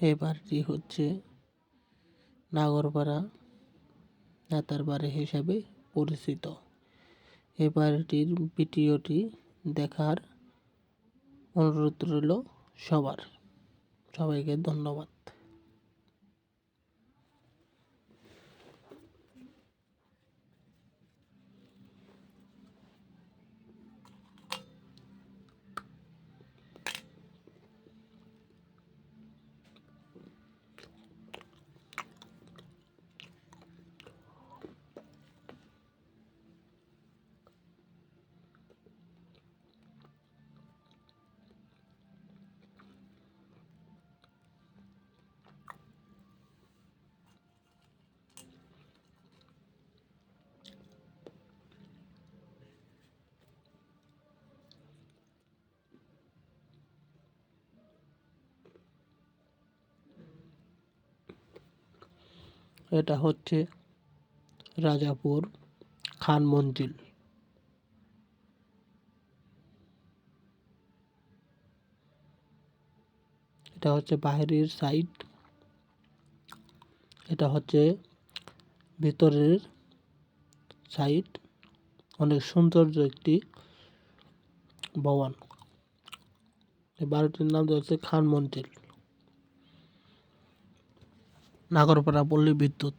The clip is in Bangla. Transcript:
এই বাড়িটি হচ্ছে নাগরপাড়া নেতার বাড়ি হিসাবে পরিচিত। এ বাড়িটির ভিডিওটি দেখার অনুরোধ রইল সবার। সবাইকে ধন্যবাদ। এটা হচ্ছে রাজাপুর খান মঞ্জিল। এটা হচ্ছে বাহিরের সাইড এটা হচ্ছে ভিতরের সাইড অনেক সৌন্দর্য একটি ভবন। এই বাড়িটির নাম হচ্ছে খান মঞ্জিল। নাগরপাড়া পল্লী বিদ্যুৎ।